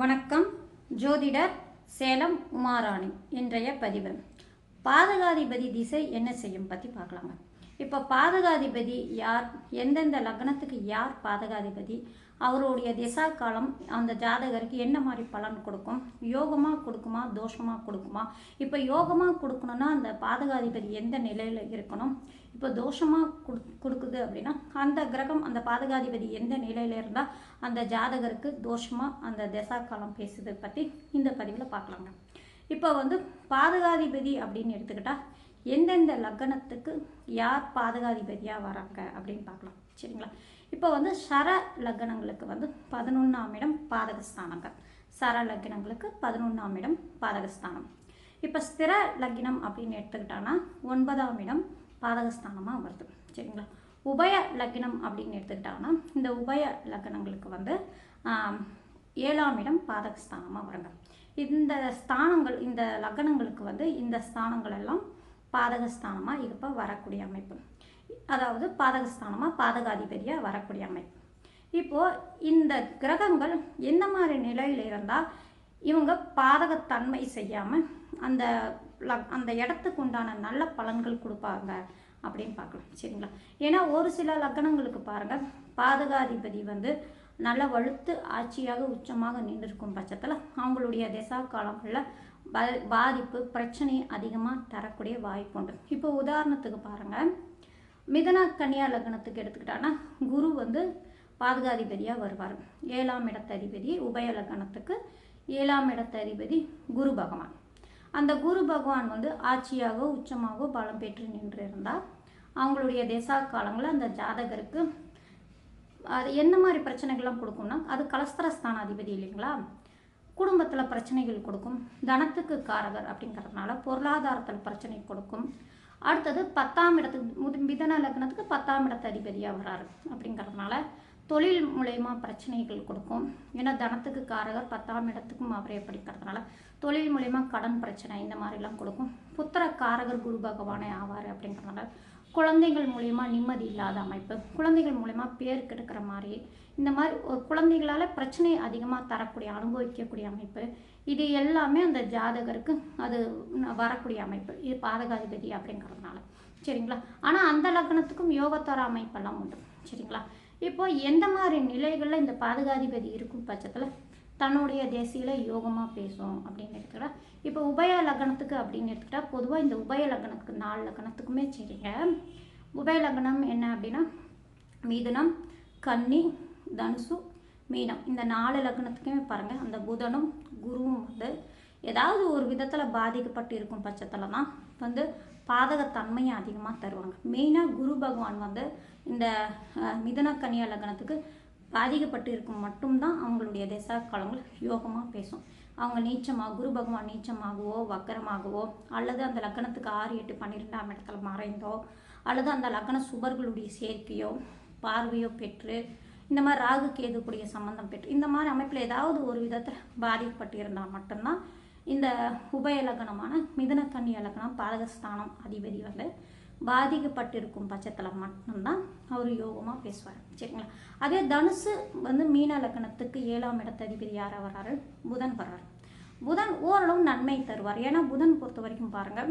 வணக்கம். ஜோதிடர் சேலம் உமாராணி இன்றைய பதிவு. பாதகாதிபதி திசை என்ன செய்யும் பற்றி பார்க்கலாங்க. இப்போ பாதகாதிபதி யார் எந்தெந்த லக்னத்துக்கு யார் பாதகாதிபதி அவருடைய திசா காலம் அந்த ஜாதகருக்கு என்ன மாதிரி பலன் கொடுக்கும்? யோகமாக கொடுக்குமா? தோஷமாக கொடுக்குமா? இப்போ யோகமாக கொடுக்கணும்னா அந்த பாதகாதிபதி எந்த நிலையில் இருக்கணும்? இப்போ தோஷமாக கொடு கொடுக்குது அப்படின்னா அந்த கிரகம் அந்த பாதகாதிபதி எந்த நிலையில் இருந்தால் அந்த ஜாதகருக்கு தோஷமாக அந்த திசா காலம் பேசுது பற்றி இந்த பதிவில் பார்க்கலாங்க. இப்போ வந்து பாதகாதிபதி அப்படின்னு எடுத்துக்கிட்டால் எந்தெந்த லக்னத்துக்கு யார் பாதகாதிபதியாக வராங்க அப்படின்னு பார்க்கலாம். சரிங்களா? இப்போ வந்து சர லக்னங்களுக்கு வந்து பதினொன்றாம் இடம் பாதகஸ்தானங்கள். சர லக்னங்களுக்கு பதினொன்றாம் இடம் பாதகஸ்தானம். இப்போ ஸ்திர லக்னம் அப்படின்னு எடுத்துக்கிட்டோன்னா ஒன்பதாம் இடம் பாதகஸ்தானமாக வருது. சரிங்களா? உபய லக்னம் அப்படின்னு எடுத்துக்கிட்டாங்கன்னா இந்த உபய லக்னங்களுக்கு வந்து ஏழாம் இடம் பாதகஸ்தானமாக வருங்க. இந்த ஸ்தானங்கள் இந்த லக்னங்களுக்கு வந்து இந்த ஸ்தானங்கள் எல்லாம் பாதகஸ்தானமாக இப்போ வரக்கூடிய அமைப்பு. அதாவது பாதகஸ்தானமாக பாதகாதிபதியாக வரக்கூடிய அமைப்பு. இப்போது இந்த கிரகங்கள் எந்த மாதிரி நிலையில் இருந்தால் இவங்க பாதகத்தன்மை செய்யாமல் அந்த லக்- அந்த இடத்துக்கு உண்டான நல்ல பலன்கள் கொடுப்பாங்க அப்படின்னு பார்க்கலாம் சரிங்களா? ஏன்னா ஒரு சில லக்னங்களுக்கு பாருங்கள் பாதகாதிபதி வந்து நல்ல வலுத்து ஆட்சியாக உச்சமாக நின்றிருக்கும் பட்சத்தில் அவங்களுடைய திசா காலங்களில் பாதிப்பு பிரச்சனை அதிகமாக தரக்கூடிய வாய்ப்பு உண்டு இப்போ உதாரணத்துக்கு பாருங்கள் மிதன கன்னியா லக்னத்துக்கு எடுத்துக்கிட்டான்னா குரு வந்து பாதுகாதிபதியாக வருவார். ஏழாம் இடத்ததிபதி உபய லக்னத்துக்கு ஏழாம் இடத்ததிபதி குரு பகவான். அந்த குரு பகவான் வந்து ஆட்சியாக உச்சமாக பலம் பெற்று நின்று இருந்தால் அவங்களுடைய தேசா காலங்களில் அந்த ஜாதகருக்கு அது என்ன மாதிரி பிரச்சனைகள்லாம் கொடுக்கும்னா அது கலஸ்தரஸ்தானாதிபதி இல்லைங்களா? குடும்பத்தில் பிரச்சனைகள் கொடுக்கும் தனத்துக்கு காரகர் அப்படிங்கிறதுனால பொருளாதாரத்தில் பிரச்சனை கொடுக்கும். அடுத்தது பத்தாம் இடத்துக்கு முது மிதன லக்னத்துக்கு பத்தாம் இடத்து அதிபதியாக வராரு அப்படிங்கிறதுனால தொழில் மூலயமா பிரச்சனைகள் கொடுக்கும். ஏன்னா தனத்துக்கு காரகர் பத்தாம் இடத்துக்கும் அவரே படிக்கிறதுனால தொழில் மூலயமா கடன் பிரச்சனை இந்த மாதிரிலாம் கொடுக்கும். புத்திர காரகர் குரு பகவானே ஆவார் அப்படிங்கிறதுனால குழந்தைகள் மூலயமா நிம்மதி இல்லாத அமைப்பு குழந்தைகள் மூலயமா பேர் கெடுக்கிற மாதிரி இந்த மாதிரி ஒரு குழந்தைகளால் பிரச்சனை அதிகமாக தரக்கூடிய அனுபவிக்கக்கூடிய அமைப்பு. இது எல்லாமே அந்த ஜாதகருக்கு அது வரக்கூடிய அமைப்பு. இது பாதகாதிபதி அப்படிங்கிறதுனால. சரிங்களா? ஆனால் அந்த லக்னத்துக்கும் யோகத்தர அமைப்பெல்லாம் உண்டு. சரிங்களா? இப்போ எந்த மாதிரி நிலைகளில் இந்த பாதகாதிபதி இருக்கும் பட்சத்தில் தன்னுடைய தேசியில யோகமாக பேசும் அப்படின்னு எடுத்துக்கிட்டா இப்போ உபய லக்னத்துக்கு அப்படின்னு எடுத்துக்கிட்டா பொதுவாக இந்த உபய லக்னத்துக்கு நாலு லக்னத்துக்குமே சரிங்க. உபய லக்னம் என்ன அப்படின்னா மிதுனம் கன்னி தனுசு மீனம். இந்த நாலு லக்னத்துக்குமே பாருங்கள் அந்த புதனும் குருவும் வந்து ஏதாவது ஒரு விதத்தில் பாதிக்கப்பட்டு இருக்கும் பட்சத்தில் தான் வந்து பாதகத்தன்மையை அதிகமாக தருவாங்க. மெயினாக குரு பகவான் வந்து இந்த மிதன மிதுன கன்னியா லக்னத்துக்கு பாதிக்கப்பட்டு இருக்கும் மட்டும்தான் அவங்களுடைய திசா காலங்கள் யோகமாக பேசும். அவங்க நீச்சமாக குரு பகவான் நீச்சமாகவோ வக்கரமாகவோ அல்லது அந்த லக்னத்துக்கு ஆறு எட்டு பன்னிரெண்டாம் இடத்துல மறைந்தோ அல்லது அந்த லக்ன சுபர்களுடைய சேர்க்கையோ பார்வையோ பெற்று இந்த மாதிரி ராகு கேதுக்குடைய சம்பந்தம் பெற்று இந்த மாதிரி அமைப்பில் ஏதாவது ஒரு விதத்தில் பாதிக்கப்பட்டு இருந்தால் மட்டும்தான் இந்த உபய லக்னமான மிதனக்கண்ணி கன்னி லக்னம் பாதகஸ்தானம் அதிபதி வந்து பாதிக்கப்பட்டிருக்கும் பட்சத்தில் மட்டும்தான் அவர் யோகமாக பேசுவார். சரிங்களா? அதே தனுசு வந்து மீன லக்கணத்துக்கு ஏழாம் இடத்து அதிபதி யாராக வர்றாரு புதன் வர்றார். புதன் ஓரளவு நன்மை தருவார். ஏன்னா புதன் பொறுத்த வரைக்கும் பாருங்கள்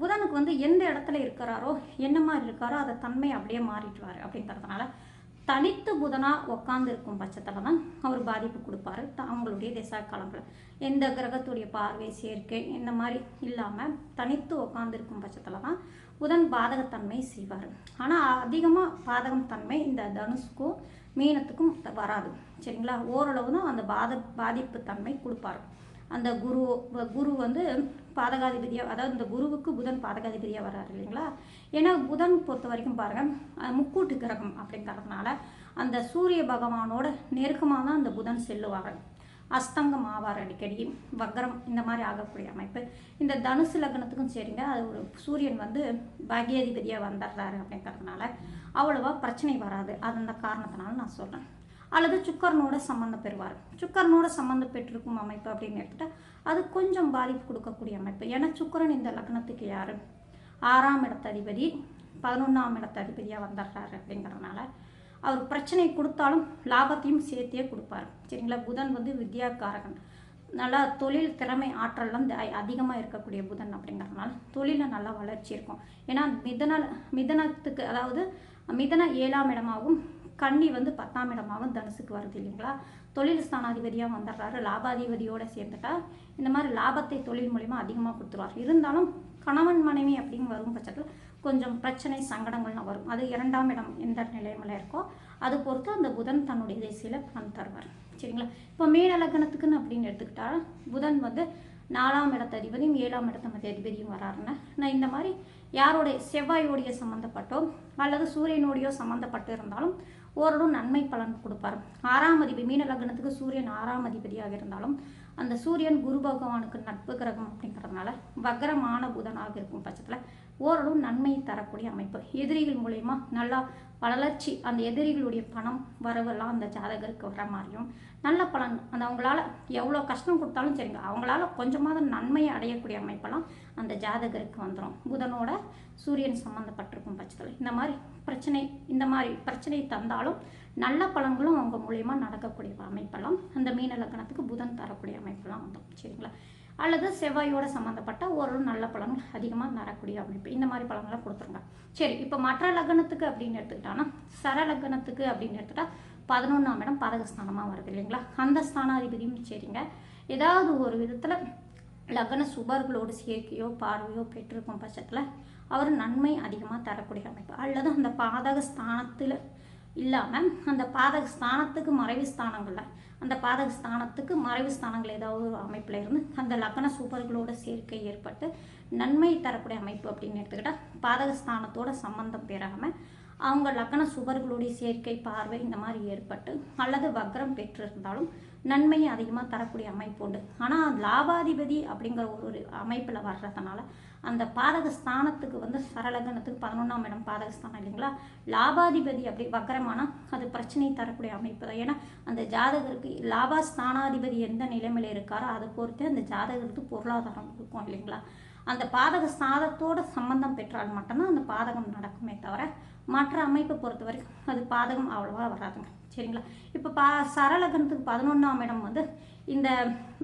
புதனுக்கு வந்து எந்த இடத்துல இருக்கிறாரோ என்ன மாதிரி இருக்காரோ அதை தன்மை அப்படியே மாறிடுவார் அப்படின்றதுனால தனித்து புதனாக உக்காந்துருக்கும் பட்சத்தில் தான் அவர் பாதிப்பு கொடுப்பாரு. அவங்களுடைய திசா காலங்களில் எந்த கிரகத்துடைய பார்வை சேர்க்கை இந்த மாதிரி இல்லாமல் தனித்து உக்காந்துருக்கும் பட்சத்தில் தான் புதன் பாதகத்தன்மை செய்வார். ஆனால் அதிகமாக பாதகம் தன்மை இந்த தனுஷுக்கும் மீனத்துக்கும் வராது. சரிங்களா? ஓரளவு தான் அந்த பாத பாதிப்பு தன்மை கொடுப்பாரு. அந்த குரு குரு வந்து பாதகாதிபதியாக அதாவது இந்த குருவுக்கு புதன் பாதகாதிபதியாக வர்றாரு இல்லைங்களா? ஏன்னா புதன் பொறுத்த வரைக்கும் பாருங்கள் முக்கூட்டு கிரகம் அப்படிங்கிறதுனால அந்த சூரிய பகவானோட நெருக்கமாக தான் அந்த புதன் செல்லுவார். அஸ்தங்கம் ஆவார் அடிக்கடி வக்ரம் இந்த மாதிரி ஆகக்கூடிய அமைப்பு. இந்த தனுசு லக்னத்துக்கும் சரிங்க அது ஒரு சூரியன் வந்து பாக்யாதிபதியாக வந்துடுறாரு அப்படிங்கிறதுனால அவ்வளோவா பிரச்சனை வராது. அது அந்த காரணத்தினால நான் சொல்கிறேன் அல்லது சுக்கரனோட சம்மந்தம் பெறுவார். சுக்கரனோட சம்மந்தம் பெற்றிருக்கும் அமைப்பு அப்படின்னு எடுத்துட்டா அது கொஞ்சம் பாதிப்பு கொடுக்கக்கூடிய அமைப்பு. ஏன்னா சுக்கரன் இந்த லக்னத்துக்கு யார்? ஆறாம் இடத்த அதிபதி பதினொன்றாம் இடத்த அதிபதியாக வந்துடுறாரு அப்படிங்கிறதுனால அவர் பிரச்சனை கொடுத்தாலும் லாபத்தையும் சேர்த்தே கொடுப்பாரு. சரிங்களா? புதன் வந்து வித்யாக்காரகன். நல்லா தொழில் திறமை ஆற்றல்லாம் அதிகமாக இருக்கக்கூடிய புதன் அப்படிங்கிறதுனால தொழிலில் நல்லா வளர்ச்சி இருக்கும். ஏன்னா மிதன மிதனத்துக்கு அதாவது மிதன ஏழாம் இடமாகவும் கன்னி வந்து பத்தாம் இடமாகவும் தனுசுக்கு வருது இல்லைங்களா? தொழில் ஸ்தானாதிபதியாக வந்துடுறாரு லாபாதிபதியோடு சேர்ந்துட்டா இந்த மாதிரி லாபத்தை தொழில் மூலிமா அதிகமாக கொடுத்துருவார். இருந்தாலும் கணவன் மனைவி அப்படின்னு வரும் பட்சத்தில் கொஞ்சம் பிரச்சனை சங்கடங்கள்லாம் வரும். அது இரண்டாம் இடம் எந்த நிலைமையில் இருக்கோ அது பொறுத்து அந்த புதன் தன்னுடைய திசையில் பணம் தருவார். சரிங்களா? இப்போ மீன லக்னத்துக்குன்னு அப்படின்னு எடுத்துக்கிட்டா புதன் வந்து நாலாம் இடத்த அதிபதியும் ஏழாம் இடத்த மத்திய அதிபதியும் வராருன்னா. நான் இந்த மாதிரி யாருடைய செவ்வாயோடைய சம்மந்தப்பட்டோ அல்லது சூரியனோடையோ சம்மந்தப்பட்டு இருந்தாலும் ஓரளவு நன்மை பலன் கொடுப்பார். ஆறாம் அதிபதி மீன லக்னத்துக்கு சூரியன் ஆறாம் அதிபதியாக இருந்தாலும் அந்த சூரியன் குரு பகவானுக்கு நட்பு கிரகம் அப்படிங்கிறதுனால வக்கரமான புதனாக இருக்கும் பட்சத்தில் ஓரளவு நன்மை தரக்கூடிய அமைப்பு. எதிரிகள் மூலயமா நல்லா வளர்ச்சி அந்த எதிரிகளுடைய பணம் வரவெல்லாம் அந்த ஜாதகருக்கு வர மாதிரியும் நல்ல பலன். அந்த அவங்களால எவ்வளோ கஷ்டம் கொடுத்தாலும் சரிங்க. அவங்களால கொஞ்சமாவது நன்மையை அடையக்கூடிய அமைப்பெல்லாம் அந்த ஜாதகருக்கு வந்துடும் புதனோட சூரியன் சம்மந்தப்பட்டிருக்கும் பட்சத்தில். இந்த மாதிரி பிரச்சனை இந்த மாதிரி பிரச்சனை தந்தாலும் நல்ல பலன்களும் அவங்க மூலயமா நடக்கக்கூடிய அமைப்பெல்லாம் அந்த மீன லக்கணத்துக்கு புதன் தரக்கூடிய அமைப்பெல்லாம் வந்துடும் சரிங்களா? அல்லது செவ்வாயோட சம்மந்தப்பட்ட ஒரு நல்ல பழங்கள் அதிகமாக நடக்கூடிய அமைப்பு. இந்த மாதிரி பழங்களை கொடுத்துருங்க. சரி இப்போ மற்ற லக்னத்துக்கு அப்படின்னு எடுத்துக்கிட்டான்னா சர லக்னத்துக்கு அப்படின்னு எடுத்துகிட்டா பதினொன்றாம் இடம் பாதகஸ்தானமாக வருது இல்லைங்களா? அந்த ஸ்தானாதிபதியும் சரிங்க. ஏதாவது ஒரு விதத்தில் லக்ன சுபர்களோடு சேர்க்கையோ பார்வையோ பெற்றிருக்கும் பட்சத்தில் அவர் நன்மை அதிகமாக தரக்கூடிய அமைப்பு. அல்லது அந்த பாதக ஸ்தானத்தில் இல்லாமல் அந்த பாதக ஸ்தானத்துக்கு மறைவு ஸ்தானங்களில் அந்த பாதக ஸ்தானத்துக்கு மறைவு ஸ்தானங்கள் ஏதாவது ஒரு அமைப்பில் இருந்து அந்த லக்கண சூப்பர்களோட சேர்க்கை ஏற்பட்டு நன்மை தரக்கூடிய அமைப்பு அப்படின்னு எடுத்துக்கிட்டால் பாதக ஸ்தானத்தோட சம்பந்தம் பெறாமல் அவங்க லக்கண சுவர்களுடைய சேர்க்கை பார்வை இந்த மாதிரி ஏற்பட்டு அல்லது வக்ரம் பெற்றிருந்தாலும் நன்மையை அதிகமாக தரக்கூடிய அமைப்பு உண்டு. ஆனால் லாபாதிபதி அப்படிங்கிற ஒரு அமைப்பில் வர்றதுனால அந்த பாதக ஸ்தானத்துக்கு வந்து சரலகணத்துக்கு பதினொன்றாம் இடம் பாதக ஸ்தானம் இல்லைங்களா? லாபாதிபதி அப்படி வக்கரமானால் அது பிரச்சனை தரக்கூடிய அமைப்பு தான். ஏன்னா அந்த ஜாதகருக்கு லாபா ஸ்தானாதிபதி எந்த நிலைமையில் இருக்காரோ அதை பொறுத்து அந்த ஜாதகருக்கு பொருளாதாரம் கொடுக்கும் இல்லைங்களா? அந்த பாதக ஸ்தானத்தோட சம்பந்தம் பெற்றால் மட்டும்தான் அந்த பாதகம் நடக்குமே தவிர மற்ற அமைப்பை பொறுத்த வரைக்கும் அது பாதகம் அவ்வளோவா வராதுங்க. சரிங்களா? இப்போ பா சரலக்கணத்துக்கு பதினொன்றாம் இடம் வந்து இந்த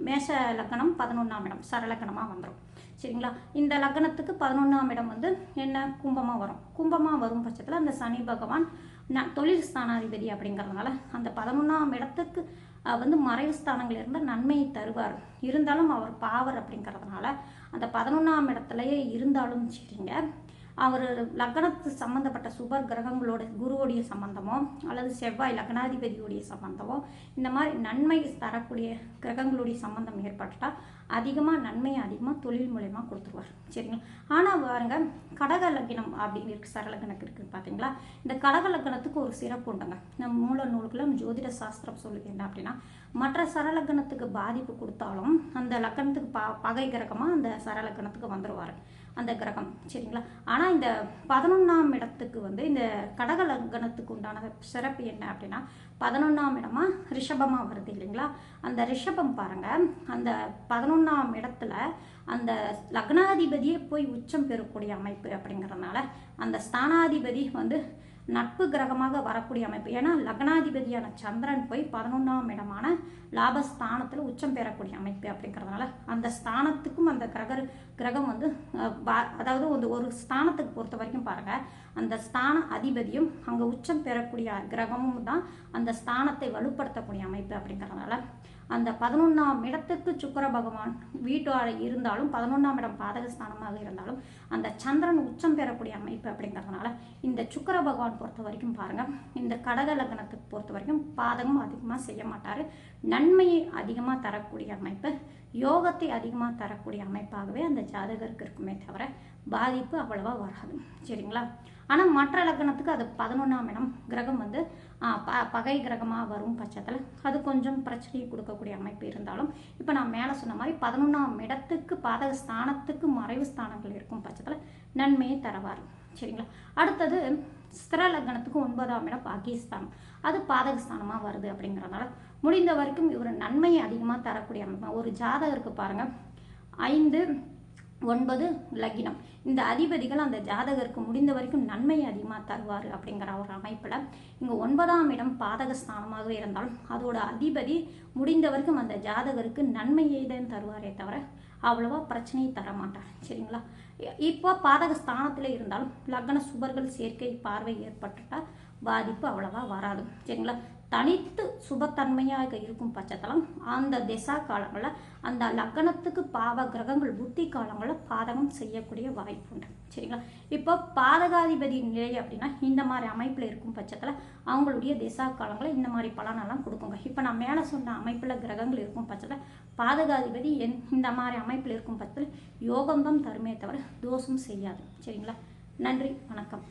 மேஷ லக்கணம் பதினொன்றாம் இடம் சரலக்கணமாக வந்துடும் சரிங்களா? இந்த லக்னத்துக்கு பதினொன்றாம் இடம் வந்து என்ன? கும்பமாக வரும். கும்பமாக வரும் பட்சத்தில் அந்த சனி பகவான் ந தொழில் ஸ்தானாதிபதி அப்படிங்கிறதுனால அந்த பதினொன்றாம் இடத்துக்கு வந்து மறைவு ஸ்தானங்கள் இருந்தால் நன்மையை தருவார். இருந்தாலும் அவர் பாவர் அப்படிங்கிறதுனால அந்த பதினொன்றாம் இடத்துலையே இருந்தாலும் சரிங்க. அவர் லக்னத்து சம்மந்தப்பட்ட சுபர் கிரகங்களோட குருவுடைய சம்பந்தமோ அல்லது செவ்வாய் லக்னாதிபதியோடைய சம்பந்தமோ இந்த மாதிரி நன்மை தரக்கூடிய கிரகங்களுடைய சம்பந்தம் ஏற்பட்டால் அதிகமாக நன்மையை அதிகமாக தொழில் மூலயமா கொடுத்துருவார். சரிங்களா? ஆனால் பாருங்க கடக லக்னம் அப்படின்னு இருக்கு சரலக்கணக்கு இருக்குது பார்த்தீங்களா இந்த கடக லக்னத்துக்கு ஒரு சிறப்பு உண்டுங்க. நம்ம மூல நூலுக்குள்ள ஜோதிட சாஸ்திரம் சொல்லுது என்ன அப்படின்னா மற்ற சரலக்கணத்துக்கு பாதிப்பு கொடுத்தாலும் அந்த லக்கணத்துக்கு ப பகை கிரகமாக அந்த சரலக்கணத்துக்கு வந்துடுவார் அந்த கிரகம். சரிங்களா? ஆனால் இந்த பதினொன்றாம் இடத்துக்கு வந்து இந்த கடக லக்னத்துக்கு உண்டான சிறப்பு என்ன அப்படின்னா பதினொன்றாம் இடமா ரிஷபமாக வருது இல்லைங்களா? அந்த ரிஷபம் பாருங்கள் அந்த பதினொன்றாம் இடத்துல அந்த லக்னாதிபதியே போய் உச்சம் பெறக்கூடிய அமைப்பு அப்படிங்கிறதுனால அந்த ஸ்தானாதிபதி வந்து நட்பு கிரகமாக வரக்கூடிய அமைப்பு. ஏன்னா லக்னாதிபதியான சந்திரன் போய் பதினொன்றாம் இடமான லாபஸ்தானத்தில் உச்சம் பெறக்கூடிய அமைப்பு அப்படிங்கிறதுனால அந்த ஸ்தானத்துக்கும் அந்த கிரக கிரகம் வந்து அதாவது வந்து ஒரு ஸ்தானத்துக்கு பொறுத்த வரைக்கும் பாருங்கள் அந்த ஸ்தான அதிபதியும் அங்கே உச்சம் பெறக்கூடிய கிரகமும் தான் அந்த ஸ்தானத்தை வலுப்படுத்தக்கூடிய அமைப்பு அப்படிங்கிறதுனால அந்த பதினொன்றாம் இடத்துக்கு சுக்கர பகவான் வீட்டு இருந்தாலும் பதினொன்றாம் இடம் பாதகஸ்தானமாக இருந்தாலும் அந்த சந்திரன் உச்சம் பெறக்கூடிய அமைப்பு அப்படிங்கிறதுனால இந்த சுக்கர பகவான் பொறுத்த வரைக்கும் பாருங்கள் இந்த கடக லக்னத்துக்கு பொறுத்த வரைக்கும் பாதகம் அதிகமாக செய்ய மாட்டார். நன்மையை அதிகமாக தரக்கூடிய அமைப்பு. யோகத்தை அதிகமாக தரக்கூடிய அமைப்பாகவே அந்த ஜாதகருக்கு இருக்குமே தவிர பாதிப்பு அவ்வளவா வராது. சரிங்களா? ஆனால் மற்ற லக்னத்துக்கு அது பதினொன்றாம் இடம். கிரகம் வந்து ப பகை கிரகமாக வரும் பட்சத்தில் அது கொஞ்சம் பிரச்சனையை கொடுக்கக்கூடிய அமைப்பு இருந்தாலும் இப்போ நான் மேலே சொன்ன மாதிரி பதினொன்றாம் இடத்துக்கு பாதக ஸ்தானத்துக்கு மறைவு ஸ்தானங்கள் இருக்கும் பட்சத்தில் நன்மையை தரவார். சரிங்களா? அடுத்தது சித்திர லக்னத்துக்கு ஒன்பதாம் இடம் பாகிஸ்தான் அது பாதகஸ்தானமாக வருது அப்படிங்கிறதுனால முடிந்த வரைக்கும் இவர் நன்மையை அதிகமாக தரக்கூடிய அமைப்பு ஒரு ஜாதகருக்கு பாருங்கள் ஐந்து ஒன்பது லக்னம் இந்த அதிபதிகள் அந்த ஜாதகருக்கு முடிந்த வரைக்கும் நன்மையை அதிகமாக தருவார் அப்படிங்கிற ஒரு அமைப்பில் இங்கே ஒன்பதாம் இடம் பாதக ஸ்தானமாகவே இருந்தாலும் அதோட அதிபதி முடிந்த வரைக்கும் அந்த ஜாதகருக்கு நன்மையை தான் தருவாரே தவிர அவ்வளோவா பிரச்சனையை தர மாட்டார் சரிங்களா? இப்போ பாதக ஸ்தானத்தில் இருந்தாலும் லக்ன சுபர்கள் சேர்க்கை பார்வை ஏற்பட்டுட்டால் பாதிப்பு அவ்வளோவா வராது. சரிங்களா? தனித்து சுபத்தன்மையாக இருக்கும் பட்சத்தில் அந்த திசா காலங்களில் அந்த லக்கணத்துக்கு பாவ கிரகங்கள் புத்தி காலங்களில் பாதகம் செய்யக்கூடிய வாய்ப்பு உண்டு. சரிங்களா? இப்போ பாதகாதிபதி நிலை அப்படின்னா இந்த மாதிரி அமைப்பில் இருக்கும் பட்சத்தில் அவங்களுடைய திசா காலங்களில் இந்த மாதிரி பலனெல்லாம் கொடுக்குங்க. இப்போ நான் மேலே சொன்ன அமைப்பில் கிரகங்கள் இருக்கும் பட்சத்தில் பாதகாதிபதி என் இந்த மாதிரி அமைப்பில் இருக்கும் பட்சத்தில் யோகம்தான் தருமே தவிர தோஷம் செய்யாது. சரிங்களா? நன்றி வணக்கம்.